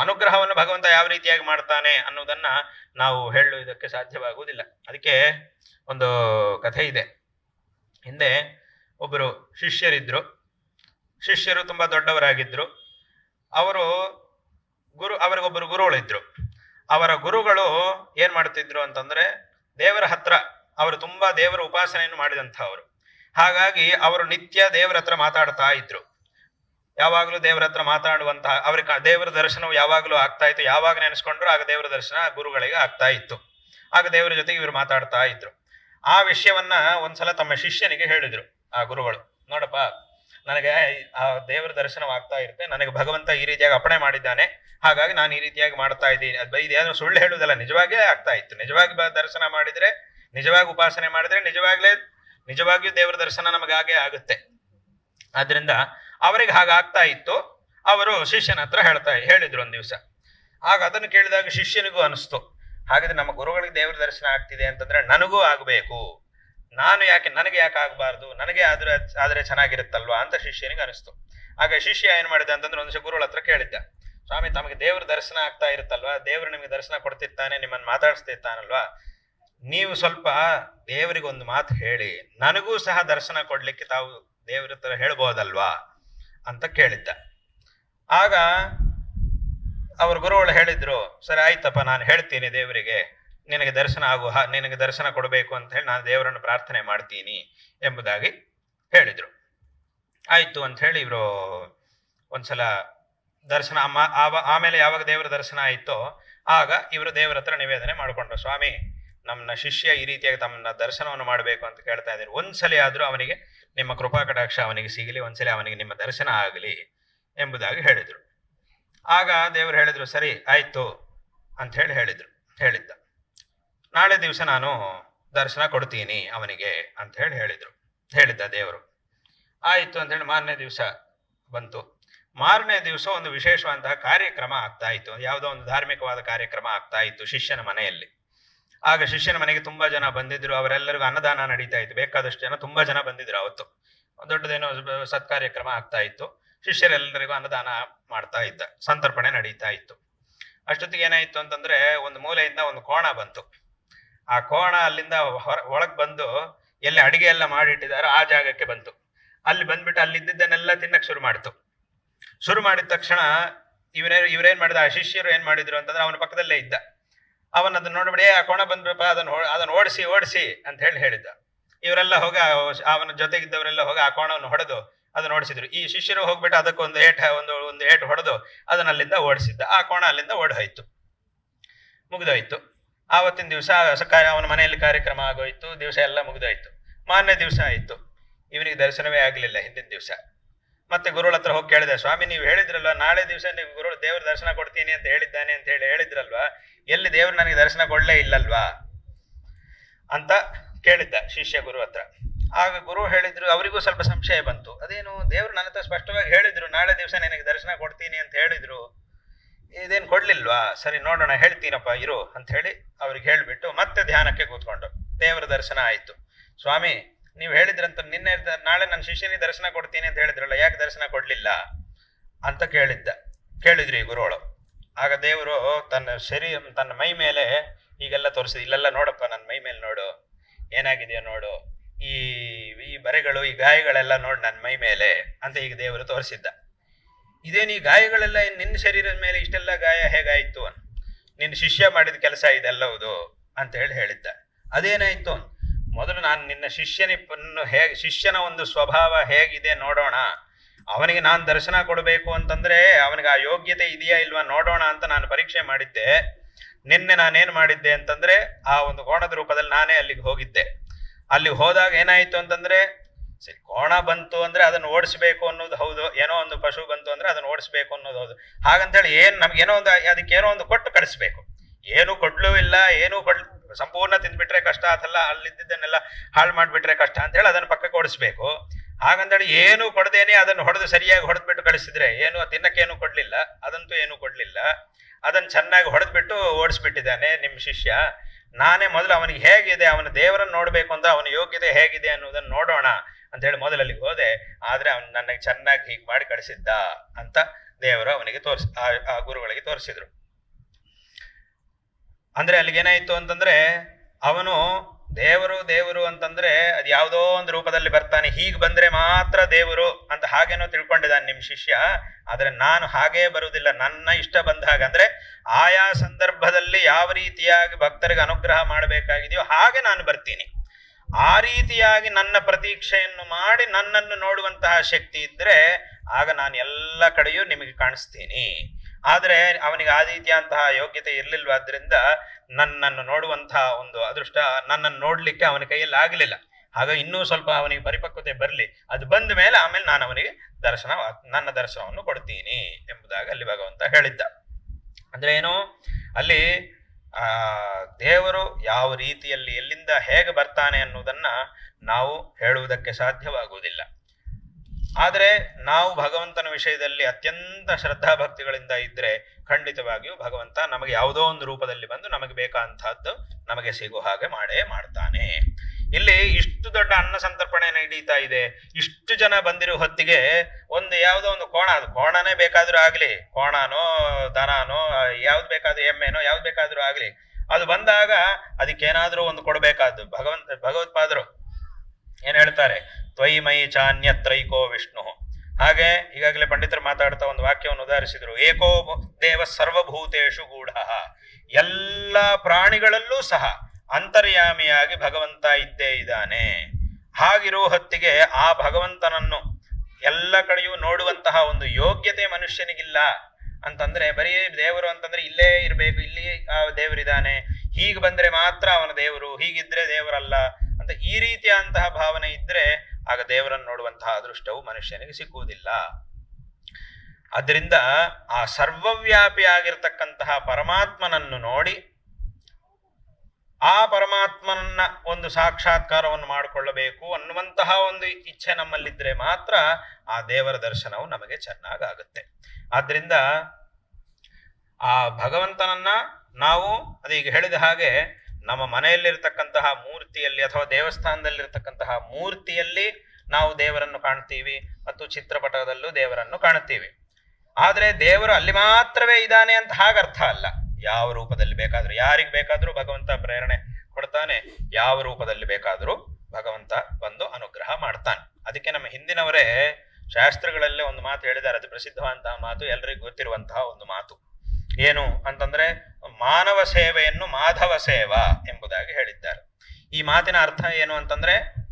ಅನುಗ್ರಹವನ್ನು ಭಗವಂತ ಯಾವ ರೀತಿಯಾಗಿ ಮಾಡ್ತಾನೆ ಅನ್ನೋದನ್ನ ನಾವು ಹೇಳುವುದಕ್ಕೆ ಸಾಧ್ಯವಾಗುವುದಿಲ್ಲ. ಅದಕ್ಕೆ ಒಂದು ಕಥೆ ಇದೆ. ಹಿಂದೆ ಒಬ್ಬರು ಶಿಷ್ಯರಿದ್ದರು ಶಿಷ್ಯರು ತುಂಬ ದೊಡ್ಡವರಾಗಿದ್ದರು ಅವರು ಗುರು ಅವರಿಗೊಬ್ಬರು ಗುರುಗಳಿದ್ರು ಅವರ ಗುರುಗಳು ಏನು ಮಾಡ್ತಿದ್ರು ಅಂತಂದರೆ ದೇವರ ಹತ್ರ ಅವರು ತುಂಬ ದೇವರ ಉಪಾಸನೆಯನ್ನು ಮಾಡಿದಂಥವರು. ಹಾಗಾಗಿ ಅವರು ನಿತ್ಯ ದೇವರ ಹತ್ರ ಮಾತಾಡ್ತಾ ಇದ್ರು. ಯಾವಾಗಲೂ ದೇವರ ಹತ್ರ ಮಾತಾಡುವಂತಹ ಅವ್ರಿಗೆ ದೇವರ ದರ್ಶನವು ಯಾವಾಗಲೂ ಆಗ್ತಾ ಇತ್ತು. ಯಾವಾಗ ನೆನೆಸ್ಕೊಂಡ್ರು ಆಗ ದೇವರ ದರ್ಶನ ಗುರುಗಳಿಗೆ ಆಗ್ತಾ ಇತ್ತು. ಆಗ ದೇವರ ಜೊತೆಗೆ ಇವರು ಮಾತಾಡ್ತಾ ಇದ್ರು. ಆ ವಿಷಯವನ್ನ ಒಂದ್ಸಲ ತಮ್ಮ ಶಿಷ್ಯನಿಗೆ ಹೇಳಿದ್ರು ಆ ಗುರುಗಳು. ನೋಡಪ್ಪ, ನನಗೆ ಆ ದೇವರ ದರ್ಶನವಾಗ್ತಾ ಇರುತ್ತೆ, ನನಗೆ ಭಗವಂತ ಈ ರೀತಿಯಾಗಿ ಅಪಣೆ ಮಾಡಿದ್ದಾನೆ, ಹಾಗಾಗಿ ನಾನು ಈ ರೀತಿಯಾಗಿ ಮಾಡ್ತಾ ಇದ್ದೀನಿ. ಅದು ಇದೇನು ಸುಳ್ಳು ಹೇಳುವುದಲ್ಲ ನಿಜವಾಗೇ ಆಗ್ತಾ ಇತ್ತು. ನಿಜವಾಗಿ ದರ್ಶನ ಮಾಡಿದ್ರೆ, ನಿಜವಾಗಿ ಉಪಾಸನೆ ಮಾಡಿದ್ರೆ, ನಿಜವಾಗ್ಲೇ, ನಿಜವಾಗಿಯೂ ದೇವರ ದರ್ಶನ ನಮಗಾಗೆ ಆಗುತ್ತೆ. ಆದ್ರಿಂದ ಅವರಿಗೆ ಹಾಗಾಗ್ತಾ ಇತ್ತು. ಅವರು ಶಿಷ್ಯನ ಹತ್ರ ಹೇಳ್ತಾ, ಹೇಳಿದ್ರು ಒಂದ್ ದಿವಸ. ಆಗ ಅದನ್ನು ಕೇಳಿದಾಗ ಶಿಷ್ಯನಿಗೂ ಅನಿಸ್ತು. ಹಾಗಾದ್ರೆ ನಮ್ಮ ಗುರುಗಳಿಗೆ ದೇವರ ದರ್ಶನ ಆಗ್ತಿದೆ ಅಂತಂದ್ರೆ ನನಗೂ ಆಗಬೇಕು. ನಾನು ಯಾಕೆ, ನನಗೆ ಯಾಕೆ ಆಗಬಾರ್ದು? ನನಗೆ ಆದ್ರೆ ಆದ್ರೆ ಚೆನ್ನಾಗಿರುತ್ತಲ್ವಾ ಅಂತ ಶಿಷ್ಯನಿಗೆ ಅನಿಸ್ತು. ಆಗ ಶಿಷ್ಯ ಏನ್ ಮಾಡಿದ ಅಂತಂದ್ರೆ ಒಂದು ಗುರುಗಳ ಹತ್ರ ಕೇಳಿದ್ದ. ಸ್ವಾಮಿ, ತಮಗೆ ದೇವರ ದರ್ಶನ ಆಗ್ತಾ ಇರುತ್ತಲ್ವಾ? ದೇವರು ನಿಮಗೆ ದರ್ಶನ ಕೊಡ್ತಿರ್ತಾನೆ, ನಿಮ್ಮನ್ನು ಮಾತಾಡಿಸ್ತಿರ್ತಾನಲ್ವಾ? ನೀವು ಸ್ವಲ್ಪ ದೇವರಿಗೆ ಒಂದು ಮಾತು ಹೇಳಿ, ನನಗೂ ಸಹ ದರ್ಶನ ಕೊಡ್ಲಿಕ್ಕೆ ತಾವು ದೇವರ ಹತ್ರ ಹೇಳ್ಬೋದಲ್ವಾ? ಅಂತ ಕೇಳಿದ್ದ. ಆಗ ಅವ್ರ ಗುರುಗಳು ಹೇಳಿದ್ರು, ಸರಿ ಆಯ್ತಪ್ಪ, ನಾನು ಹೇಳ್ತೀನಿ ದೇವರಿಗೆ. ನಿನಗೆ ದರ್ಶನ ಆಗು ನಿನಗೆ ದರ್ಶನ ಕೊಡಬೇಕು ಅಂತ ಹೇಳಿ ನಾನು ದೇವರನ್ನು ಪ್ರಾರ್ಥನೆ ಮಾಡ್ತೀನಿ ಎಂಬುದಾಗಿ ಹೇಳಿದರು. ಆಯ್ತು ಅಂತ ಹೇಳಿ ಇವರು ಒಂದ್ಸಲ ದರ್ಶನ ಆಮೇಲೆ ಯಾವಾಗ ದೇವರ ದರ್ಶನ ಆಯ್ತೋ ಆಗ ಇವರು ದೇವರ ಹತ್ರ ನಿವೇದನೆ ಮಾಡಿಕೊಂಡ್ರು. ಸ್ವಾಮಿ ನಮ್ಮ ಶಿಷ್ಯ ಈ ರೀತಿಯಾಗಿ ತಮ್ಮನ್ನ ದರ್ಶನವನ್ನು ಮಾಡಬೇಕು ಅಂತ ಕೇಳ್ತಾ ಇದ್ದಾರೆ ಒಂದ್ಸಲಿ ಆದ್ರೂ ಅವನಿಗೆ ನಿಮ್ಮ ಕೃಪಾ ಕಟಾಕ್ಷ ಅವನಿಗೆ ಸಿಗಲಿ, ಒಂದ್ಸಲಿ ಅವನಿಗೆ ನಿಮ್ಮ ದರ್ಶನ ಆಗಲಿ ಎಂಬುದಾಗಿ ಹೇಳಿದ್ರು. ಆಗ ದೇವರು ಹೇಳಿದರು, ಸರಿ, ಆಯ್ತು ಹೇಳಿ ಹೇಳಿದ್ರು, ಹೇಳಿದ್ದ. ನಾಳೆ ದಿವಸ ನಾನು ದರ್ಶನ ಕೊಡ್ತೀನಿ ಅವನಿಗೆ ಅಂತ ಹೇಳಿ ಹೇಳಿದ್ರು, ಹೇಳಿದ್ದ ದೇವರು. ಆಯ್ತು ಹೇಳಿ ಮಾರನೇ ದಿವಸ ಬಂತು. ಮಾರನೇ ದಿವಸ ಒಂದು ವಿಶೇಷವಾದಂತಹ ಕಾರ್ಯಕ್ರಮ ಆಗ್ತಾ ಇತ್ತು. ಯಾವುದೋ ಒಂದು ಧಾರ್ಮಿಕವಾದ ಕಾರ್ಯಕ್ರಮ ಆಗ್ತಾ ಇತ್ತು ಶಿಷ್ಯನ ಮನೆಯಲ್ಲಿ. ಆಗ ಶಿಷ್ಯನ ಮನೆಗೆ ತುಂಬಾ ಜನ ಬಂದಿದ್ರು. ಅವರೆಲ್ಲರಿಗೂ ಅನ್ನದಾನ ನಡೀತಾ ಇತ್ತು. ಬೇಕಾದಷ್ಟು ಜನ, ತುಂಬಾ ಜನ ಬಂದಿದ್ರು ಅವತ್ತು. ದೊಡ್ಡದೇನೋ ಸತ್ಕಾರ್ಯಕ್ರಮ ಆಗ್ತಾ ಇತ್ತು. ಶಿಷ್ಯರೆಲ್ಲರಿಗೂ ಅನ್ನದಾನ ಮಾಡ್ತಾ ಇದ್ದ, ಸಂತರ್ಪಣೆ ನಡೀತಾ ಇತ್ತು. ಅಷ್ಟೊತ್ತಿಗೆ ಏನಾಯ್ತು ಅಂತಂದ್ರೆ ಒಂದು ಮೂಲೆಯಿಂದ ಒಂದು ಕೋಣ ಬಂತು. ಆ ಕೋಣ ಅಲ್ಲಿಂದ ಹೊರ, ಒಳಗ್ ಬಂದು ಎಲ್ಲಿ ಅಡಿಗೆ ಎಲ್ಲ ಮಾಡಿಟ್ಟಿದಾರೋ ಆ ಜಾಗಕ್ಕೆ ಬಂತು. ಅಲ್ಲಿ ಬಂದ್ಬಿಟ್ಟು ಅಲ್ಲಿದ್ದನ್ನೆಲ್ಲ ತಿನ್ನಕ್ ಶುರು ಮಾಡ್ತು. ಶುರು ಮಾಡಿದ ತಕ್ಷಣ ಇವರೇ, ಇವ್ರೇನ್ ಮಾಡಿದ, ಆ ಶಿಷ್ಯರು ಏನ್ ಮಾಡಿದ್ರು ಅಂತಂದ್ರೆ ಅವನ ಪಕ್ಕದಲ್ಲೇ ಇದ್ದ. ಅವನ್ ಅದನ್ನ ನೋಡ್ಬಿಡಿ, ಆ ಕೋಣ ಬಂದ್ರಪ್ಪ ಅದನ್ನ ಅದನ್ನ ಓಡಿಸಿ ಓಡಿಸಿ ಅಂತ ಹೇಳಿ ಹೇಳಿದ್ದ. ಇವರೆಲ್ಲ ಹೋಗಿ ಅವನ ಜೊತೆಗಿದ್ದವರೆಲ್ಲ ಹೋಗಿ ಆ ಕೋಣವನ್ನು ಹೊಡೆದು ಅದನ್ನ ನೋಡಿಸಿದ್ರು. ಈ ಶಿಷ್ಯರು ಹೋಗ್ಬಿಟ್ಟು ಅದಕ್ಕೊಂದು ಏಟ್, ಒಂದು ಒಂದು ಏಟ್ ಹೊಡೆದು ಅದನ್ನ ಅಲ್ಲಿಂದ ಓಡಿಸಿದ್ದ. ಆ ಕೋಣ ಅಲ್ಲಿಂದ ಓಡೋಯ್ತು. ಮುಗಿದೋಯ್ತು. ಆವತ್ತಿನ ದಿವಸ ಅವನ ಮನೆಯಲ್ಲಿ ಕಾರ್ಯಕ್ರಮ ಆಗೋಯ್ತು. ದಿವಸ ಎಲ್ಲ ಮುಗಿದೋಯ್ತು. ಮಾನ್ಯ ದಿವಸ ಆಯಿತು. ಇವನಿಗೆ ದರ್ಶನವೇ ಆಗಲಿಲ್ಲ ಹಿಂದಿನ ದಿವಸ. ಮತ್ತೆ ಗುರುಗಳ ಹತ್ರ ಹೋಗಿ ಕೇಳಿದೆ, ಸ್ವಾಮಿ, ನೀವು ಹೇಳಿದ್ರಲ್ವ? ನಾಳೆ ದಿವಸ ನೀವು ಗುರು ದೇವ್ರ ದರ್ಶನ ಕೊಡ್ತೀನಿ ಅಂತ ಹೇಳಿದ್ದಾನೆ ಅಂತ ಹೇಳಿ ಹೇಳಿದ್ರಲ್ವಾ? ಎಲ್ಲಿ ದೇವ್ರು ನನಗೆ ದರ್ಶನ ಕೊಡ್ಲೇ ಇಲ್ಲಲ್ವಾ? ಅಂತ ಕೇಳಿದ್ದ ಶಿಷ್ಯ ಗುರು ಹತ್ರ. ಆಗ ಗುರು ಹೇಳಿದ್ರು, ಅವರಿಗೂ ಸ್ವಲ್ಪ ಸಂಶಯ ಬಂತು. ಅದೇನು, ದೇವರು ನನ್ನ ಹತ್ರ ಸ್ಪಷ್ಟವಾಗಿ ಹೇಳಿದ್ರು, ನಾಳೆ ದಿವಸ ನಿನಗೆ ದರ್ಶನ ಕೊಡ್ತೀನಿ ಅಂತ ಹೇಳಿದ್ರು. ಇದೇನು ಕೊಡ್ಲಿಲ್ವಾ? ಸರಿ, ನೋಡೋಣ, ಹೇಳ್ತೀನಪ್ಪ, ಇರು ಅಂತ ಹೇಳಿ ಅವ್ರಿಗೆ ಹೇಳಿಬಿಟ್ಟು ಮತ್ತೆ ಧ್ಯಾನಕ್ಕೆ ಕೂತ್ಕೊಂಡು, ದೇವರ ದರ್ಶನ ಆಯಿತು. ಸ್ವಾಮಿ, ನೀವು ಹೇಳಿದ್ರಂತ, ನಿನ್ನೆ ನಾಳೆ ನನ್ನ ಶಿಷ್ಯನಿಗೆ ದರ್ಶನ ಕೊಡ್ತೀನಿ ಅಂತ ಹೇಳಿದ್ರಲ್ಲ, ಯಾಕೆ ದರ್ಶನ ಕೊಡಲಿಲ್ಲ? ಅಂತ ಕೇಳಿದ್ದ. ಕೇಳಿದ್ರಿ ಗುರುಗಳು ಆಗ ದೇವರು ತನ್ನ ಶರೀ ತನ್ನ ಮೈ ಮೇಲೆ, ಈಗೆಲ್ಲ ತೋರಿಸಿದ, ಇಲ್ಲೆಲ್ಲ ನೋಡಪ್ಪ ನನ್ನ ಮೈ ಮೇಲೆ ನೋಡು, ಏನಾಗಿದೆಯೋ ನೋಡು ಈ ಈ ಬರೆಗಳು, ಈ ಗಾಯಗಳೆಲ್ಲ ನೋಡಿ ನನ್ನ ಮೈ ಮೇಲೆ ಅಂತ ಈಗ ದೇವರು ತೋರಿಸಿದ್ದ. ಇದೇನು ಈ ಗಾಯಗಳೆಲ್ಲ ನಿನ್ನ ಶರೀರದ ಮೇಲೆ ಇಷ್ಟೆಲ್ಲ ಗಾಯ ಹೇಗಾಯಿತು ನಿನ್ನ ಶಿಷ್ಯ ಮಾಡಿದ ಕೆಲಸ ಇದೆಲ್ಲವುದು ಅಂತ ಹೇಳಿ ಹೇಳಿದ್ದ. ಅದೇನಾಯ್ತು ಮೊದಲು ನಾನು ನಿನ್ನ ಶಿಷ್ಯನಿಪ್ಪನ್ನು ಹೇಗೆ ಶಿಷ್ಯನ ಒಂದು ಸ್ವಭಾವ ಹೇಗಿದೆ ನೋಡೋಣ. ಅವನಿಗೆ ನಾನು ದರ್ಶನ ಕೊಡಬೇಕು ಅಂತಂದ್ರೆ ಅವನಿಗೆ ಆ ಯೋಗ್ಯತೆ ಇದೆಯಾ ಇಲ್ವಾ ನೋಡೋಣ ಅಂತ ನಾನು ಪರೀಕ್ಷೆ ಮಾಡಿದ್ದೆ. ನಿನ್ನೆ ನಾನೇನು ಮಾಡಿದ್ದೆ ಅಂತಂದ್ರೆ ಆ ಒಂದು ಕೋಣದ ರೂಪದಲ್ಲಿ ನಾನೇ ಅಲ್ಲಿಗೆ ಹೋಗಿದ್ದೆ. ಅಲ್ಲಿ ಹೋದಾಗ ಏನಾಯ್ತು ಅಂತಂದ್ರೆ, ಸರಿ, ಕೋಣ ಬಂತು ಅಂದ್ರೆ ಅದನ್ನ ಓಡಿಸ್ಬೇಕು ಅನ್ನೋದು ಹೌದು, ಏನೋ ಒಂದು ಪಶು ಬಂತು ಅಂದ್ರೆ ಅದನ್ನ ಓಡಿಸ್ಬೇಕು ಅನ್ನೋದು ಹೌದು. ಹಾಗಂತೇಳಿ ಏನು ನಮ್ಗೆ ಏನೋ ಒಂದು, ಅದಕ್ಕೆ ಏನೋ ಒಂದು ಕೊಟ್ಟು ಕಳಿಸ್ಬೇಕು. ಏನು ಕೊಡ್ಲೂ ಇಲ್ಲ, ಏನೂ ಕೊಡ್, ಸಂಪೂರ್ಣ ತಿಂದ್ಬಿಟ್ರೆ ಕಷ್ಟ, ಅದೆಲ್ಲ ಅಲ್ಲಿದ್ದನ್ನೆಲ್ಲ ಹಾಳು ಮಾಡಿಬಿಟ್ರೆ ಕಷ್ಟ ಅಂತ ಹೇಳಿ ಅದನ್ನು ಪಕ್ಕಕ್ಕೆ ಓಡಿಸ್ಬೇಕು. ಹಾಗಂತೇಳಿ ಏನು ಕೊಡದೇನೆ ಅದನ್ನು ಹೊಡೆದು ಸರಿಯಾಗಿ ಹೊಡೆದ್ಬಿಟ್ಟು ಕಳಿಸಿದ್ರೆ, ಏನು ತಿನ್ನಕ್ಕೇನು ಕೊಡ್ಲಿಲ್ಲ, ಅದಂತೂ ಏನು ಕೊಡ್ಲಿಲ್ಲ. ಅದನ್ನು ಚೆನ್ನಾಗಿ ಹೊಡೆದ್ಬಿಟ್ಟು ಓಡಿಸ್ಬಿಟ್ಟಿದ್ದಾನೆ ನಿಮ್ಮ ಶಿಷ್ಯ. ನಾನೇ ಮೊದಲು ಅವನಿಗೆ ಹೇಗಿದೆ, ಅವನ ದೇವರನ್ನು ನೋಡಬೇಕು ಅಂತ ಅವನ ಯೋಗ್ಯತೆ ಹೇಗಿದೆ ಅನ್ನೋದನ್ನು ನೋಡೋಣ ಅಂತ ಹೇಳಿ ಮೊದಲು ಅಲ್ಲಿಗೆ ಹೋದೆ. ಆದ್ರೆ ಅವನು ನನಗೆ ಚೆನ್ನಾಗಿ ಹೀಗೆ ಮಾಡಿ ಕಳಿಸಿದ್ದ ಅಂತ ದೇವರು ಅವನಿಗೆ ತೋರಿಸ್ ಆ- ಗುರುಗಳಿಗೆ ತೋರಿಸಿದ್ರು. ಅಂದ್ರೆ ಅಲ್ಲಿಗೆ ಏನಾಯ್ತು ಅಂತಂದ್ರೆ ಅವನು ದೇವರು ದೇವರು ಅಂತಂದ್ರೆ ಅದು ಯಾವುದೋ ಒಂದು ರೂಪದಲ್ಲಿ ಬರ್ತಾನೆ. ಹೀಗೆ ಬಂದ್ರೆ ಮಾತ್ರ ದೇವರು ಅಂತ ಹಾಗೇನೋ ತಿಳ್ಕೊಂಡಿದ್ದಾನೆ ನಿಮ್ಮ ಶಿಷ್ಯ. ಆದರೆ ನಾನು ಹಾಗೇ ಬರುವುದಿಲ್ಲ. ನನ್ನ ಇಷ್ಟ ಬಂದ ಹಾಗೆ. ಅಂದ್ರೆ ಆಯಾ ಸಂದರ್ಭದಲ್ಲಿ ಯಾವ ರೀತಿಯಾಗಿ ಭಕ್ತರಿಗೆ ಅನುಗ್ರಹ ಮಾಡಬೇಕಾಗಿದೆಯೋ ಹಾಗೆ ನಾನು ಬರ್ತೀನಿ. ಆ ರೀತಿಯಾಗಿ ನನ್ನ ಪ್ರತೀಕ್ಷೆಯನ್ನು ಮಾಡಿ ನನ್ನನ್ನು ನೋಡುವಂತಹ ಶಕ್ತಿ ಇದ್ದರೆ ಆಗ ನಾನು ಎಲ್ಲ ಕಡೆಯೂ ನಿಮಗೆ ಕಾಣಿಸ್ತೀನಿ. ಆದ್ರೆ ಅವನಿಗೆ ಆ ರೀತಿಯಂತಹ ಯೋಗ್ಯತೆ ಇರ್ಲಿಲ್ವಾದ್ರಿಂದ ನನ್ನನ್ನು ನೋಡುವಂತಹ ಒಂದು ಅದೃಷ್ಟ ನನ್ನನ್ನು ನೋಡಲಿಕ್ಕೆ ಅವನ ಕೈಯಲ್ಲಿ ಆಗಲಿಲ್ಲ. ಆಗ ಇನ್ನೂ ಸ್ವಲ್ಪ ಅವನಿಗೆ ಪರಿಪಕ್ವತೆ ಬರಲಿ. ಅದು ಬಂದ ಮೇಲೆ ಆಮೇಲೆ ನಾನು ಅವನಿಗೆ ದರ್ಶನ ನನ್ನ ದರ್ಶನವನ್ನು ಕೊಡ್ತೀನಿ ಎಂಬುದಾಗಿ ಅಲ್ಲಿ ಭಗವಂತ ಹೇಳಿದ್ದ. ಅಂದ್ರೆ ಏನು? ಅಲ್ಲಿ, ಆ, ದೇವರು ಯಾವ ರೀತಿಯಲ್ಲಿ ಎಲ್ಲಿಂದ ಹೇಗೆ ಬರ್ತಾನೆ ಅನ್ನೋದನ್ನ ನಾವು ಹೇಳುವುದಕ್ಕೆ ಸಾಧ್ಯವಾಗುವುದಿಲ್ಲ. ಆದರೆ ನಾವು ಭಗವಂತನ ವಿಷಯದಲ್ಲಿ ಅತ್ಯಂತ ಶ್ರದ್ಧಾಭಕ್ತಿಗಳಿಂದ ಇದ್ದರೆ ಖಂಡಿತವಾಗಿಯೂ ಭಗವಂತ ನಮಗೆ ಯಾವುದೋ ಒಂದು ರೂಪದಲ್ಲಿ ಬಂದು ನಮಗೆ ಬೇಕಾದಂತಹದ್ದು ನಮಗೆ ಸಿಗೋ ಹಾಗೆ ಮಾಡೇ ಮಾಡ್ತಾನೆ. ಇಲ್ಲಿ ಇಷ್ಟು ದೊಡ್ಡ ಅನ್ನ ಸಂತರ್ಪಣೆ ನಡೀತಾ ಇದೆ. ಇಷ್ಟು ಜನ ಬಂದಿರೋ ಹೊತ್ತಿಗೆ ಒಂದು ಯಾವುದೋ ಒಂದು ಕೋಣ, ಅದು ಕೋಣನೇ ಬೇಕಾದ್ರೂ ಆಗಲಿ, ಕೋಣನೋ, ದನನೋ, ಯಾವ್ದು ಬೇಕಾದ್ರೂ ಎಮ್ಮೆನೋ, ಯಾವ್ದು ಬೇಕಾದ್ರೂ ಆಗಲಿ, ಅದು ಬಂದಾಗ ಅದಕ್ಕೇನಾದ್ರೂ ಒಂದು ಕೊಡಬೇಕಾದ್ದು ಭಗವಂತ, ಭಗವತ್ಪಾದರು. ಏನ್ ಹೇಳ್ತಾರೆ? ತ್ವಯಿ ಮೈ ಚಾನ್ಯತ್ರೈಕೋ ವಿಷ್ಣು. ಹಾಗೆ ಈಗಾಗಲೇ ಪಂಡಿತರು ಮಾತಾಡ್ತಾ ಒಂದು ವಾಕ್ಯವನ್ನು ಉದಾಹರಿಸಿದ್ರು. ಏಕೋ ದೇವ ಸರ್ವಭೂತೇಶು ಗೂಢ. ಎಲ್ಲ ಪ್ರಾಣಿಗಳಲ್ಲೂ ಸಹ ಅಂತರ್ಯಾಮಿಯಾಗಿ ಭಗವಂತ ಇದ್ದೇ ಇದ್ದಾನೆ. ಹಾಗಿರೋ ಹೊತ್ತಿಗೆ ಆ ಭಗವಂತನನ್ನು ಎಲ್ಲ ಕಡೆಯೂ ನೋಡುವಂತಹ ಒಂದು ಯೋಗ್ಯತೆ ಮನುಷ್ಯನಿಗಿಲ್ಲ. ಅಂತಂದ್ರೆ ಬರೀ ದೇವರು ಅಂತಂದ್ರೆ ಇಲ್ಲೇ ಇರಬೇಕು, ಇಲ್ಲಿ ಆ ದೇವರಿದ್ದಾನೆ. ಹೀಗೆ ಬಂದ್ರೆ ಮಾತ್ರ ಅವನ ದೇವರು, ಹೀಗಿದ್ರೆ ದೇವರಲ್ಲ ಅಂತ ಈ ರೀತಿಯಾದಂತಹ ಭಾವನೆ ಇದ್ರೆ ಆಗ ದೇವರನ್ನು ನೋಡುವಂತಹ ಅದೃಷ್ಟವು ಮನುಷ್ಯನಿಗೆ ಸಿಕ್ಕುವುದಿಲ್ಲ ಅದರಿಂದ ಆ ಸರ್ವವ್ಯಾಪಿಯಾಗಿರ್ತಕ್ಕಂತಹ ಪರಮಾತ್ಮನನ್ನು ನೋಡಿ, ಆ ಪರಮಾತ್ಮನನ್ನ ಒಂದು ಸಾಕ್ಷಾತ್ಕಾರವನ್ನು ಮಾಡಿಕೊಳ್ಳಬೇಕು ಅನ್ನುವಂತಹ ಒಂದು ಇಚ್ಛೆ ನಮ್ಮಲ್ಲಿದ್ದರೆ ಮಾತ್ರ ಆ ದೇವರ ದರ್ಶನವು ನಮಗೆ ಚೆನ್ನಾಗಾಗುತ್ತೆ. ಆದ್ದರಿಂದ ಆ ಭಗವಂತನನ್ನ ನಾವು ಅದೀಗ ಹೇಳಿದ ಹಾಗೆ ನಮ್ಮ ಮನೆಯಲ್ಲಿರ್ತಕ್ಕಂತಹ ಮೂರ್ತಿಯಲ್ಲಿ ಅಥವಾ ದೇವಸ್ಥಾನದಲ್ಲಿರ್ತಕ್ಕಂತಹ ಮೂರ್ತಿಯಲ್ಲಿ ನಾವು ದೇವರನ್ನು ಕಾಣ್ತೀವಿ ಮತ್ತು ಚಿತ್ರಪಟದಲ್ಲೂ ದೇವರನ್ನು ಕಾಣುತ್ತೀವಿ. ಆದರೆ ದೇವರು ಅಲ್ಲಿ ಮಾತ್ರವೇ ಇದ್ದಾನೆ ಅಂತ ಹಾಗರ್ಥ ಅಲ್ಲ. ಯಾವ ರೂಪದಲ್ಲಿ ಬೇಕಾದರೂ, ಯಾರಿಗೆ ಬೇಕಾದರೂ ಭಗವಂತ ಪ್ರೇರಣೆ ಕೊಡ್ತಾನೆ, ಯಾವ ರೂಪದಲ್ಲಿ ಬೇಕಾದರೂ ಭಗವಂತ ಬಂದು ಅನುಗ್ರಹ ಮಾಡ್ತಾನೆ. ಅದಕ್ಕೆ ನಮ್ಮ ಹಿಂದಿನವರೇ ಶಾಸ್ತ್ರಗಳಲ್ಲೇ ಒಂದು ಮಾತು ಹೇಳಿದ್ದಾರೆ, ಅದು ಪ್ರಸಿದ್ಧವಾದಂತಹ ಮಾತು, ಎಲ್ರಿಗೂ ಗೊತ್ತಿರುವಂತಹ ಒಂದು ಮಾತು. ಏನು ಅಂತಂದ್ರೆ ಮಾನವ ಸೇವೆಯನ್ನು ಮಾಧವ ಸೇವಾ ಎಂಬುದಾಗಿ ಹೇಳಿದ್ದಾರೆ. ಈ ಮಾತಿನ ಅರ್ಥ ಏನು ಅಂತಂದ್ರೆ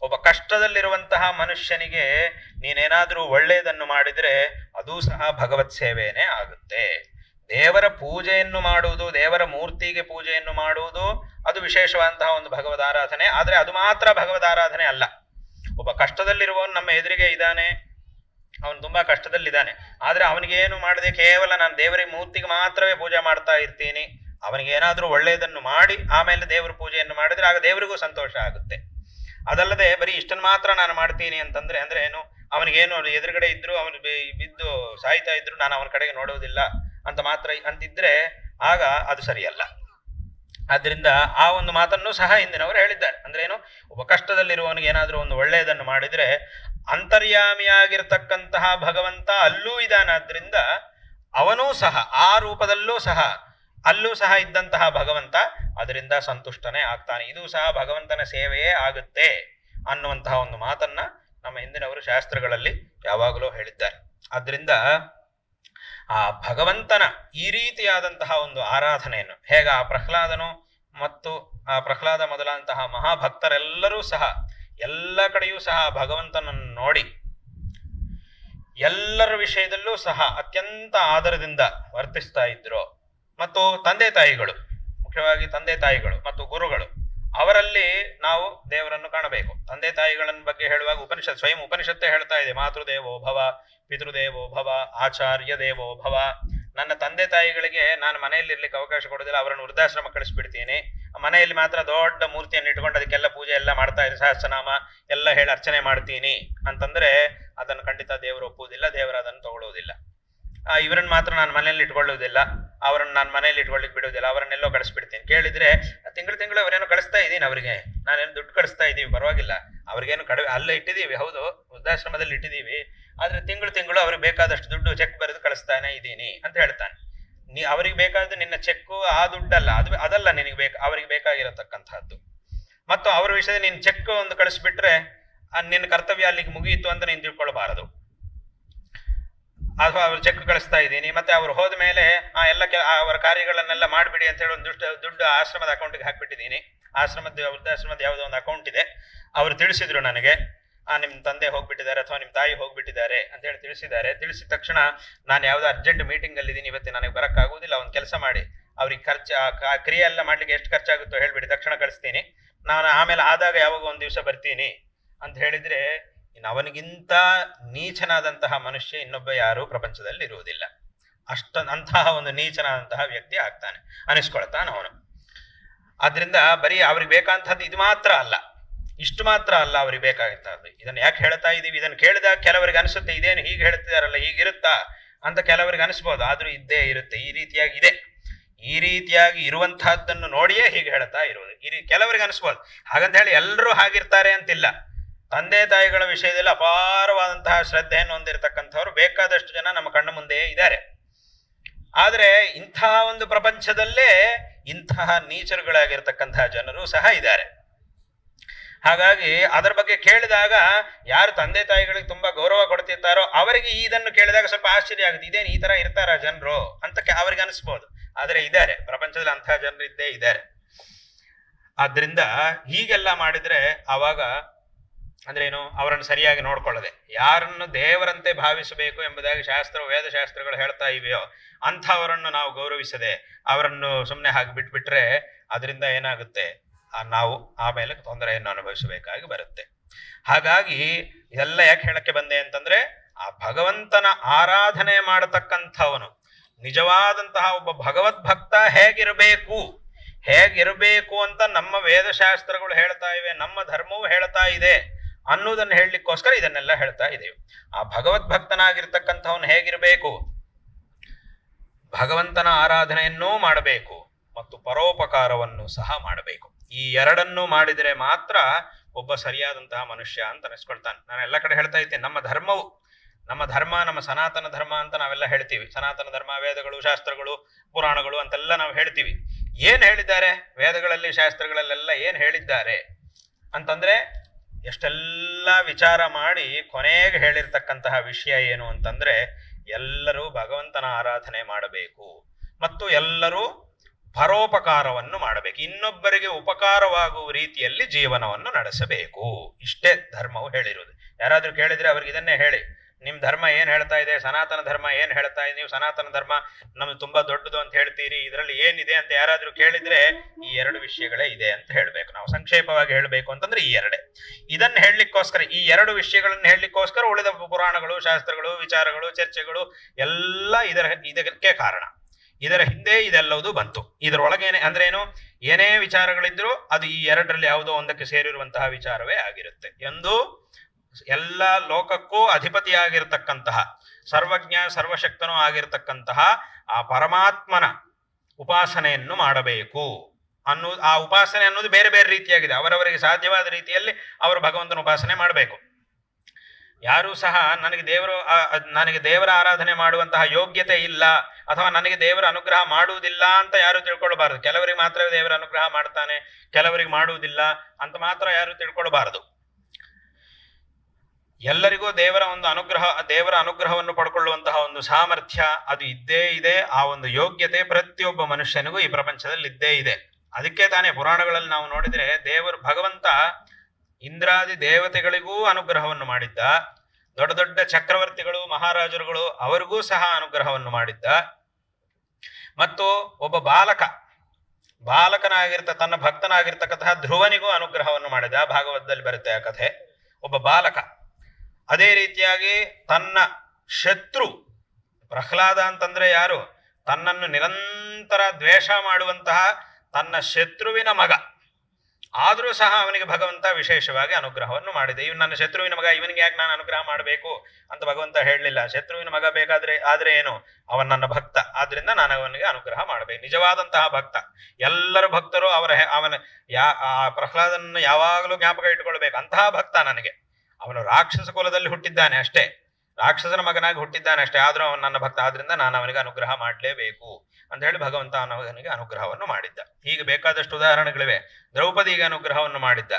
ಒಬ್ಬ ಕಷ್ಟದಲ್ಲಿರುವಂತಹ ಮನುಷ್ಯನಿಗೆ ನೀನೇನಾದ್ರೂ ಒಳ್ಳೆಯದನ್ನು ಮಾಡಿದ್ರೆ ಅದೂ ಸಹ ಭಗವತ್ ಸೇವೆಯೇ ಆಗುತ್ತೆ. ದೇವರ ಪೂಜೆಯನ್ನು ಮಾಡುವುದು, ದೇವರ ಮೂರ್ತಿಗೆ ಪೂಜೆಯನ್ನು ಮಾಡುವುದು ಅದು ವಿಶೇಷವಾದಂತಹ ಒಂದು ಭಗವದ್ ಆರಾಧನೆ ಆದ್ರೆ ಅದು ಮಾತ್ರ ಭಗವದ್ ಆರಾಧನೆ ಅಲ್ಲ. ಒಬ್ಬ ಕಷ್ಟದಲ್ಲಿರುವವನು ನಮ್ಮ ಎದುರಿಗೆ ಇದ್ದಾನೆ ಅವನು ತುಂಬಾ ಕಷ್ಟದಲ್ಲಿದ್ದಾನೆ. ಆದ್ರೆ ಅವನಿಗೆ ಏನು ಮಾಡದೆ ಕೇವಲ ನಾನು ದೇವರ ಮೂರ್ತಿಗೆ ಮಾತ್ರವೇ ಪೂಜೆ ಮಾಡ್ತಾ ಇರ್ತೀನಿ. ಅವನಿಗೆ ಏನಾದ್ರೂ ಒಳ್ಳೆಯದನ್ನು ಮಾಡಿ, ಆಮೇಲೆ ದೇವರ ಪೂಜೆಯನ್ನು ಮಾಡಿದ್ರೆ ಆಗ ದೇವರಿಗೂ ಸಂತೋಷ ಆಗುತ್ತೆ. ಅದಲ್ಲದೆ ಬರೀ ಇಷ್ಟನ್ನು ಮಾತ್ರ ನಾನು ಮಾಡ್ತೀನಿ ಅಂತಂದ್ರೆ, ಅಂದ್ರೆ ಏನು? ಅವನಿಗೇನು ಎದುರುಗಡೆ ಇದ್ರು ಅವನು ಬಿದ್ದು ಸಾಯ್ತಾ ಇದ್ರು ನಾನು ಅವನ ಕಡೆಗೆ ನೋಡೋದಿಲ್ಲ ಅಂತ ಮಾತ್ರ ಅಂತಿದ್ರೆ ಆಗ ಅದು ಸರಿಯಲ್ಲ. ಆದ್ರಿಂದ ಆ ಒಂದು ಮಾತನ್ನು ಸಹ ಹಿಂದಿನವರು ಹೇಳಿದ್ದಾರೆ. ಅಂದ್ರೆ ಏನು? ಒಬ್ಬ ಕಷ್ಟದಲ್ಲಿರುವವನಿಗೆ ಏನಾದರೂ ಒಂದು ಒಳ್ಳೆಯದನ್ನು ಮಾಡಿದ್ರೆ ಅಂತರ್ಯಾಮಿಯಾಗಿರ್ತಕ್ಕಂತಹ ಭಗವಂತ ಅಲ್ಲೂ ಇದ್ದಾನಾದ್ರಿಂದ ಅವನೂ ಸಹ, ಆ ರೂಪದಲ್ಲೂ ಸಹ, ಅಲ್ಲೂ ಸಹ ಇದ್ದಂತಹ ಭಗವಂತ ಅದರಿಂದ ಸಂತುಷ್ಟನೇ ಆಗ್ತಾನೆ. ಇದು ಸಹ ಭಗವಂತನ ಸೇವೆಯೇ ಆಗುತ್ತೆ ಅನ್ನುವಂತಹ ಒಂದು ಮಾತನ್ನ ನಮ್ಮ ಹಿಂದಿನವರು ಶಾಸ್ತ್ರಗಳಲ್ಲಿ ಯಾವಾಗಲೂ ಹೇಳಿದ್ದಾರೆ. ಆದ್ರಿಂದ ಆ ಭಗವಂತನ ಈ ರೀತಿಯಾದಂತಹ ಒಂದು ಆರಾಧನೆಯನ್ನು, ಹೇಗ ಆ ಪ್ರಹ್ಲಾದನು ಮತ್ತು ಆ ಪ್ರಹ್ಲಾದ ಮೊದಲಾದಂತಹ ಮಹಾಭಕ್ತರೆಲ್ಲರೂ ಸಹ ಎಲ್ಲ ಕಡೆಯೂ ಸಹ ಭಗವಂತನನ್ನು ನೋಡಿ ಎಲ್ಲರ ವಿಷಯದಲ್ಲೂ ಸಹ ಅತ್ಯಂತ ಆದರದಿಂದ ವರ್ತಿಸ್ತಾ ಇದ್ರು. ಮತ್ತು ತಂದೆ ತಾಯಿಗಳು, ಮುಖ್ಯವಾಗಿ ತಂದೆ ತಾಯಿಗಳು ಮತ್ತು ಗುರುಗಳು, ಅವರಲ್ಲಿ ನಾವು ದೇವರನ್ನು ಕಾಣಬೇಕು. ತಂದೆ ತಾಯಿಗಳನ್ನ ಬಗ್ಗೆ ಹೇಳುವಾಗ ಉಪನಿಷತ್, ಸ್ವಯಂ ಉಪನಿಷತ್ತೇ ಹೇಳ್ತಾ ಇದೆ, ಮಾತೃದೇವೋ ಭವ, ಪಿತೃದೇವೋ ಭವ, ಆಚಾರ್ಯ ದೇವೋ ಭವ. ನನ್ನ ತಂದೆ ತಾಯಿಗಳಿಗೆ ನಾನು ಮನೆಯಲ್ಲಿ ಇರ್ಲಿಕ್ಕೆ ಅವಕಾಶ ಕೊಡೋದಿಲ್ಲ ಅವರನ್ನು ವೃದ್ಧಾಶ್ರಮ ಕಳಿಸ್ಬಿಡ್ತೀನಿ. ಮನೆಯಲ್ಲಿ ಮಾತ್ರ ದೊಡ್ಡ ಮೂರ್ತಿಯನ್ನು ಇಟ್ಕೊಂಡು ಅದಕ್ಕೆಲ್ಲ ಪೂಜೆ ಎಲ್ಲ ಮಾಡ್ತಾ ಇದ್ದೀನಿ ಸಹಸ್ರನಾಮ ಎಲ್ಲ ಹೇಳಿ ಅರ್ಚನೆ ಮಾಡ್ತೀನಿ ಅಂತಂದ್ರೆ ಅದನ್ನು ಖಂಡಿತ ದೇವರು ಒಪ್ಪುವುದಿಲ್ಲ ದೇವರು ಅದನ್ನು ತಗೊಳ್ಳುವುದಿಲ್ಲ. ಆ, ಇವರನ್ನ ಮಾತ್ರ ನಾನು ಮನೆಯಲ್ಲಿ ಇಟ್ಕೊಳ್ಳುವುದಿಲ್ಲ ಅವರನ್ನು ನಾನು ಮನೆಯಲ್ಲಿ ಇಟ್ಕೊಳ್ಳಿಕ್ ಬಿಡುವುದಿಲ್ಲ ಅವರನ್ನೆಲ್ಲೋ ಕಳಿಸ್ಬಿಡ್ತೀನಿ. ಕೇಳಿದ್ರೆ ತಿಂಗಳು ತಿಂಗಳು ಅವರೇನು ಕಳಿಸ್ತಾ ಇದ್ದೀನಿ ಅವರಿಗೆ. ನಾನೇನು ದುಡ್ಡು ಕಳಿಸ್ತಾ ಇದ್ದೀವಿ ಪರವಾಗಿಲ್ಲ. ಅವ್ರಿಗೇನು ಕಡಿಮೆ ಅಲ್ಲೇ ಇಟ್ಟಿದ್ದೀವಿ ಹೌದು ವೃದ್ಧಾಶ್ರಮದಲ್ಲಿ ಇಟ್ಟಿದ್ದೀವಿ. ಆದ್ರೆ ತಿಂಗಳು ತಿಂಗಳು ಅವ್ರಿಗೆ ಬೇಕಾದಷ್ಟು ದುಡ್ಡು ಚೆಕ್ ಬರೆದು ಕಳಿಸ್ತಾನೆ ಇದ್ದೀನಿ ಅಂತ ಹೇಳ್ತಾನೆ. ನೀ ಅವ್ರಿಗೆ ಬೇಕಾದ ನಿನ್ನ ಚೆಕ್ಕು ಆ ದುಡ್ಡಲ್ಲ, ಅದು ಅದಲ್ಲ ನಿನಗೆ ಬೇಕು, ಅವರಿಗೆ ಬೇಕಾಗಿರತಕ್ಕಂಥದ್ದು ಮತ್ತು ಅವರ ವಿಷಯದಲ್ಲಿ ನೀನು ಚೆಕ್ ಒಂದು ಕಳಿಸ್ಬಿಟ್ರೆ ನಿನ್ನ ಕರ್ತವ್ಯ ಅಲ್ಲಿಗೆ ಮುಗಿಯಿತು ಅಂತ ನೀನು ತಿಳ್ಕೊಳ್ಬಾರದು. ಅಥವಾ ಅವ್ರು ಚೆಕ್ ಕಳಿಸ್ತಾ ಇದ್ದೀನಿ, ಮತ್ತೆ ಅವ್ರು ಹೋದ ಮೇಲೆ, ಆ ಎಲ್ಲ ಅವರ ಕಾರ್ಯಗಳನ್ನೆಲ್ಲ ಮಾಡಿಬಿಡಿ ಅಂತ ಹೇಳಿ ಒಂದು ದುಡ್ಡು ದುಡ್ಡು ಆಶ್ರಮದ ಅಕೌಂಟಿಗೆ ಹಾಕಿಬಿಟ್ಟಿದ್ದೀನಿ. ಆಶ್ರಮದ ವೃದ್ಧಾಶ್ರಮದ ಯಾವುದೋ ಒಂದು ಅಕೌಂಟ್ ಇದೆ. ಅವರು ತಿಳಿಸಿದ್ರು ನನಗೆ. ನಿಮ್ಮ ತಂದೆ ಹೋಗ್ಬಿಟ್ಟಿದ್ದಾರೆ ಅಥವಾ ನಿಮ್ಮ ತಾಯಿ ಹೋಗ್ಬಿಟ್ಟಿದ್ದಾರೆ ಅಂತ ಹೇಳಿ ತಿಳಿಸಿದ್ದಾರೆ. ತಿಳಿಸಿದ ತಕ್ಷಣ ನಾನು ಯಾವುದೋ ಅರ್ಜೆಂಟ್ ಮೀಟಿಂಗ್ ಅಲ್ಲಿ ಇದ್ದೀನಿ ಇವತ್ತು ನನಗೆ ಬರೋಕ್ಕಾಗೋದಿಲ್ಲ ಒಂದು ಕೆಲಸ ಮಾಡಿ. ಅವ್ರಿಗೆ ಖರ್ಚು, ಆ ಕ್ರಿಯೆ ಎಲ್ಲ ಮಾಡ್ಲಿಕ್ಕೆ ಎಷ್ಟು ಖರ್ಚಾಗುತ್ತೋ ಹೇಳ್ಬಿಡಿ, ತಕ್ಷಣ ಕಳಿಸ್ತೀನಿ. ನಾನು ಆಮೇಲೆ ಆದಾಗ ಯಾವಾಗ ಒಂದು ದಿವಸ ಬರ್ತೀನಿ ಅಂತ ಹೇಳಿದ್ರೆ, ಇನ್ನು ಅವನಿಗಿಂತ ನೀಚನಾದಂತಹ ಮನುಷ್ಯ ಇನ್ನೊಬ್ಬ ಯಾರು ಪ್ರಪಂಚದಲ್ಲಿ ಇರುವುದಿಲ್ಲ. ಅಷ್ಟ ಅಂತಹ ಒಂದು ನೀಚನಾದಂತಹ ವ್ಯಕ್ತಿ ಆಗ್ತಾನೆ, ಅನಿಸ್ಕೊಳ್ತಾನೆ ಅವನು. ಆದ್ರಿಂದ ಬರೀ ಅವ್ರಿಗೆ ಬೇಕಾದಂತಹದ್ದು ಇದು ಮಾತ್ರ ಅಲ್ಲ. ಇಷ್ಟು ಮಾತ್ರ ಅಲ್ಲ, ಅವ್ರಿಗೆ ಬೇಕಾಗಿತ್ತು ಇದನ್ನ ಯಾಕೆ ಹೇಳ್ತಾ ಇದೀವಿ? ಇದನ್ನು ಕೇಳಿದಾಗ ಕೆಲವರಿಗೆ ಅನಿಸುತ್ತೆ, ಇದೇನು ಹೀಗೆ ಹೇಳ್ತಿದಾರಲ್ಲ ಹೀಗಿರುತ್ತಾ ಅಂತ ಕೆಲವರಿಗೆ ಅನಿಸ್ಬೋದು. ಆದ್ರೂ ಇದ್ದೇ ಇರುತ್ತೆ, ಈ ರೀತಿಯಾಗಿ ಇದೆ. ಈ ರೀತಿಯಾಗಿ ಇರುವಂತಹದ್ದನ್ನು ನೋಡಿಯೇ ಹೀಗೆ ಹೇಳ್ತಾ ಇರೋದು. ಈ ಕೆಲವರಿಗೆ ಅನಿಸ್ಬೋದು. ಹಾಗಂತ ಹೇಳಿ ಎಲ್ಲರೂ ಹಾಗಿರ್ತಾರೆ ಅಂತಿಲ್ಲ. ತಂದೆ ತಾಯಿಗಳ ವಿಷಯದಲ್ಲಿ ಅಪಾರವಾದಂತಹ ಶ್ರದ್ಧೆಯನ್ನು ಹೊಂದಿರತಕ್ಕಂಥವ್ರು ಬೇಕಾದಷ್ಟು ಜನ ನಮ್ಮ ಕಣ್ಣ ಮುಂದೆಯೇ ಇದ್ದಾರೆ. ಆದರೆ ಇಂತಹ ಒಂದು ಪ್ರಪಂಚದಲ್ಲೇ ಇಂತಹ ನೀಚರುಗಳಾಗಿರ್ತಕ್ಕಂತಹ ಜನರು ಸಹ ಇದ್ದಾರೆ. ಹಾಗಾಗಿ ಅದರ ಬಗ್ಗೆ ಕೇಳಿದಾಗ ಯಾರು ತಂದೆ ತಾಯಿಗಳಿಗೆ ತುಂಬಾ ಗೌರವ ಕೊಡ್ತಿರ್ತಾರೋ ಅವರಿಗೆ ಇದನ್ನು ಕೇಳಿದಾಗ ಸ್ವಲ್ಪ ಆಶ್ಚರ್ಯ ಆಗುತ್ತೆ. ಇದೇನು ಈ ತರ ಇರ್ತಾರ ಜನರು ಅಂತ ಅವ್ರಿಗೆ ಅನಿಸ್ಬೋದು. ಆದರೆ ಇದ್ದಾರೆ. ಪ್ರಪಂಚದಲ್ಲಿ ಅಂತಹ ಜನರು ಇದ್ದೇ ಇದ್ದಾರೆ. ಆದ್ರಿಂದ ಹೀಗೆಲ್ಲ ಮಾಡಿದ್ರೆ ಆವಾಗ ಅಂದ್ರೆ ಏನು ಅವರನ್ನು ಸರಿಯಾಗಿ ನೋಡ್ಕೊಳ್ಳದೆ. ಯಾರನ್ನು ದೇವರಂತೆ ಭಾವಿಸಬೇಕು ಎಂಬುದಾಗಿ ಶಾಸ್ತ್ರ, ವೇದಶಾಸ್ತ್ರಗಳು ಹೇಳ್ತಾ ಇವೆಯೋ, ಅಂಥವರನ್ನು ನಾವು ಗೌರವಿಸದೆ ಅವರನ್ನು ಸುಮ್ಮನೆ ಹಾಗೆ ಬಿಟ್ಬಿಟ್ರೆ ಅದರಿಂದ ಏನಾಗುತ್ತೆ? ನಾವು ಆಮೇಲೆ ತೊಂದರೆಯನ್ನು ಅನುಭವಿಸಬೇಕಾಗಿ ಬರುತ್ತೆ. ಹಾಗಾಗಿ ಇದೆಲ್ಲ ಯಾಕೆ ಹೇಳಕ್ಕೆ ಬಂದೆ ಅಂತಂದ್ರೆ, ಆ ಭಗವಂತನ ಆರಾಧನೆ ಮಾಡತಕ್ಕಂಥವನು, ನಿಜವಾದಂತಹ ಒಬ್ಬ ಭಗವದ್ಭಕ್ತ ಹೇಗಿರಬೇಕು ಹೇಗಿರಬೇಕು ಅಂತ ನಮ್ಮ ವೇದಶಾಸ್ತ್ರಗಳು ಹೇಳ್ತಾ ಇವೆ, ನಮ್ಮ ಧರ್ಮವು ಹೇಳ್ತಾ ಇದೆ ಅನ್ನೋದನ್ನು ಹೇಳಲಿಕ್ಕೋಸ್ಕರ ಇದನ್ನೆಲ್ಲ ಹೇಳ್ತಾ ಇದ್ದೇವೆ. ಆ ಭಗವದ್ಭಕ್ತನಾಗಿರ್ತಕ್ಕಂಥವನು ಹೇಗಿರಬೇಕು, ಭಗವಂತನ ಆರಾಧನೆಯನ್ನೂ ಮಾಡಬೇಕು ಮತ್ತು ಪರೋಪಕಾರವನ್ನು ಸಹ ಮಾಡಬೇಕು. ಈ ಎರಡನ್ನು ಮಾಡಿದರೆ ಮಾತ್ರ ಒಬ್ಬ ಸರಿಯಾದಂತಹ ಮನುಷ್ಯ ಅಂತ ಅನಿಸ್ಕೊಳ್ತಾನೆ. ನಾನು ಎಲ್ಲ ಕಡೆ ಹೇಳ್ತಾ ಇದ್ದೇನೆ ನಮ್ಮ ಧರ್ಮವು, ನಮ್ಮ ಧರ್ಮ, ನಮ್ಮ ಸನಾತನ ಧರ್ಮ ಅಂತ ನಾವೆಲ್ಲ ಹೇಳ್ತೀವಿ. ಸನಾತನ ಧರ್ಮ, ವೇದಗಳು, ಶಾಸ್ತ್ರಗಳು, ಪುರಾಣಗಳು ಅಂತೆಲ್ಲ ನಾವು ಹೇಳ್ತೀವಿ. ಏನ್ ಹೇಳಿದ್ದಾರೆ? ವೇದಗಳಲ್ಲಿ, ಶಾಸ್ತ್ರಗಳಲ್ಲೆಲ್ಲ ಏನ್ ಹೇಳಿದ್ದಾರೆ? ಅಂತಂದ್ರೆ ಎಷ್ಟೆಲ್ಲ ವಿಚಾರ ಮಾಡಿ ಕೊನೆಗೆ ಹೇಳಿರ್ತಕ್ಕಂತಹ ವಿಷಯ ಏನು ಅಂತಂದ್ರೆ ಎಲ್ಲರೂ ಭಗವಂತನ ಆರಾಧನೆ ಮಾಡಬೇಕು. ಮತ್ತು ಎಲ್ಲರೂ ಪರೋಪಕಾರವನ್ನು ಮಾಡಬೇಕು. ಇನ್ನೊಬ್ಬರಿಗೆ ಉಪಕಾರವಾಗುವ ರೀತಿಯಲ್ಲಿ ಜೀವನವನ್ನು ನಡೆಸಬೇಕು. ಇಷ್ಟೇ ಧರ್ಮವು ಹೇಳಿರುವುದು. ಯಾರಾದರೂ ಕೇಳಿದ್ರೆ ಅವ್ರಿಗೆ ಇದನ್ನೇ ಹೇಳಿ. ನಿಮ್ಮ ಧರ್ಮ ಏನು ಹೇಳ್ತಾ ಇದೆ? ಸನಾತನ ಧರ್ಮ ಏನು ಹೇಳ್ತಾ ಇದೆ? ನೀವು ಸನಾತನ ಧರ್ಮ ನಮ್ಗೆ ತುಂಬಾ ದೊಡ್ಡದು ಅಂತ ಹೇಳ್ತೀರಿ. ಇದರಲ್ಲಿ ಏನಿದೆ ಅಂತ ಯಾರಾದರೂ ಕೇಳಿದ್ರೆ ಈ ಎರಡು ವಿಷಯಗಳೇ ಇದೆ ಅಂತ ಹೇಳಬೇಕು. ನಾವು ಸಂಕ್ಷೇಪವಾಗಿ ಹೇಳಬೇಕು ಅಂತಂದ್ರೆ ಈ ಎರಡೇ. ಇದನ್ನು ಹೇಳಲಿಕ್ಕೋಸ್ಕರ, ಈ ಎರಡು ವಿಷಯಗಳನ್ನು ಹೇಳಲಿಕ್ಕೋಸ್ಕರ ಉಳಿದ ಪುರಾಣಗಳು, ಶಾಸ್ತ್ರಗಳು, ವಿಚಾರಗಳು, ಚರ್ಚೆಗಳು ಎಲ್ಲ ಇದರ ಇದಕ್ಕೆ ಕಾರಣ. ಇದರ ಹಿಂದೆ ಇದೆಲ್ಲವೂ ಬಂತು. ಇದರೊಳಗೇನೆ ಅಂದ್ರೆ ಏನು ಏನೇ ವಿಚಾರಗಳಿದ್ರು ಅದು ಈ ಎರಡರಲ್ಲಿ ಯಾವುದೋ ಒಂದಕ್ಕೆ ಸೇರಿರುವಂತಹ ವಿಚಾರವೇ ಆಗಿರುತ್ತೆ. ಎಂದು ಎಲ್ಲ ಲೋಕಕ್ಕೂ ಅಧಿಪತಿಯಾಗಿರ್ತಕ್ಕಂತಹ, ಸರ್ವಜ್ಞ, ಸರ್ವಶಕ್ತನೂ ಆಗಿರ್ತಕ್ಕಂತಹ ಆ ಪರಮಾತ್ಮನ ಉಪಾಸನೆಯನ್ನು ಮಾಡಬೇಕು. ಅನ್ನೋ, ಆ ಉಪಾಸನೆ ಅನ್ನೋದು ಬೇರೆ ಬೇರೆ ರೀತಿಯಾಗಿದೆ. ಅವರವರಿಗೆ ಸಾಧ್ಯವಾದ ರೀತಿಯಲ್ಲಿ ಅವರು ಭಗವಂತನ ಉಪಾಸನೆ ಮಾಡಬೇಕು. ಯಾರೂ ಸಹ ನನಗೆ ದೇವರು ನನಗೆ ದೇವರ ಆರಾಧನೆ ಮಾಡುವಂತಹ ಯೋಗ್ಯತೆ ಇಲ್ಲ ಅಥವಾ ನನಗೆ ದೇವರ ಅನುಗ್ರಹ ಮಾಡುವುದಿಲ್ಲ ಅಂತ ಯಾರು ತಿಳ್ಕೊಳ್ಬಾರದು ಕೆಲವರಿಗೆ ಮಾತ್ರ ದೇವರ ಅನುಗ್ರಹ ಮಾಡ್ತಾನೆ, ಕೆಲವರಿಗೆ ಮಾಡುವುದಿಲ್ಲ ಅಂತ ಮಾತ್ರ ಯಾರು ತಿಳ್ಕೊಳ್ಬಾರದು ಎಲ್ಲರಿಗೂ ದೇವರ ಒಂದು ಅನುಗ್ರಹ, ದೇವರ ಅನುಗ್ರಹವನ್ನು ಪಡ್ಕೊಳ್ಳುವಂತಹ ಒಂದು ಸಾಮರ್ಥ್ಯ ಅದು ಇದ್ದೇ ಇದೆ. ಆ ಒಂದು ಯೋಗ್ಯತೆ ಪ್ರತಿಯೊಬ್ಬ ಮನುಷ್ಯನಿಗೂ ಈ ಪ್ರಪಂಚದಲ್ಲಿ ಇದ್ದೇ ಇದೆ. ಅದಕ್ಕೆ ತಾನೇ ಪುರಾಣಗಳಲ್ಲಿ ನಾವು ನೋಡಿದ್ರೆ ದೇವರು ಭಗವಂತ ಇಂದ್ರಾದಿ ದೇವತೆಗಳಿಗೂ ಅನುಗ್ರಹವನ್ನು ಮಾಡಿದ್ದ. ದೊಡ್ಡ ದೊಡ್ಡ ಚಕ್ರವರ್ತಿಗಳು, ಮಹಾರಾಜರುಗಳು ಅವರಿಗೂ ಸಹ ಅನುಗ್ರಹವನ್ನು ಮಾಡಿದ್ದ. ಮತ್ತು ಒಬ್ಬ ಬಾಲಕ, ಬಾಲಕನಾಗಿರ್ತ, ತನ್ನ ಭಕ್ತನಾಗಿರ್ತಕ್ಕಂತಹ ಧ್ರುವನಿಗೂ ಅನುಗ್ರಹವನ್ನು ಮಾಡಿದ. ಭಾಗವತದಲ್ಲಿ ಬರುತ್ತೆ ಆ ಕಥೆ. ಒಬ್ಬ ಬಾಲಕ, ಅದೇ ರೀತಿಯಾಗಿ ತನ್ನ ಶತ್ರು, ಪ್ರಹ್ಲಾದ ಅಂತಂದ್ರೆ ಯಾರು? ತನ್ನನ್ನು ನಿರಂತರ ದ್ವೇಷ ಮಾಡುವಂತಹ ತನ್ನ ಶತ್ರುವಿನ ಮಗ. ಆದರೂ ಸಹ ಅವನಿಗೆ ಭಗವಂತ ವಿಶೇಷವಾಗಿ ಅನುಗ್ರಹವನ್ನು ಮಾಡಿದೆ. ಇವನು ನನ್ನ ಶತ್ರುವಿನ ಮಗ, ಇವನಿಗೆ ಯಾಕೆ ನಾನು ಅನುಗ್ರಹ ಮಾಡಬೇಕು ಅಂತ ಭಗವಂತ ಹೇಳಲಿಲ್ಲ. ಶತ್ರುವಿನ ಮಗ ಬೇಕಾದ್ರೆ, ಆದ್ರೆ ಏನು? ಅವನ ನನ್ನ ಭಕ್ತ. ಆದ್ರಿಂದ ನಾನು ಅವನಿಗೆ ಅನುಗ್ರಹ ಮಾಡಬೇಕು. ನಿಜವಾದಂತಹ ಭಕ್ತ. ಎಲ್ಲರ ಭಕ್ತರು ಅವರ ಅವನ ಯಾ, ಆ ಪ್ರಹ್ಲಾದನನ್ನು ಯಾವಾಗಲೂ ಜ್ಞಾಪಕ ಇಟ್ಟುಕೊಳ್ಬೇಕು. ಅಂತಹ ಭಕ್ತ ನನಗೆ. ಅವನು ರಾಕ್ಷಸ ಕುಲದಲ್ಲಿ ಹುಟ್ಟಿದ್ದಾನೆ ಅಷ್ಟೇ. ರಾಕ್ಷಸನ ಮಗನಾಗಿ ಹುಟ್ಟಿದ್ದಾನೆ ಅಷ್ಟೇ. ಆದರೂ ಅವನು ನನ್ನ ಭಕ್ತ. ಆದ್ರಿಂದ ನಾನು ಅವನಿಗೆ ಅನುಗ್ರಹ ಮಾಡಲೇಬೇಕು. ಅಂತ ಹೇಳಿ ಭಗವಂತ ಅನುಗ್ರಹವನ್ನು ಮಾಡಿದ್ದ. ಹೀಗೆ ಬೇಕಾದಷ್ಟು ಉದಾಹರಣೆಗಳಿವೆ. ದ್ರೌಪದಿಗೆ ಅನುಗ್ರಹವನ್ನು ಮಾಡಿದ್ದ.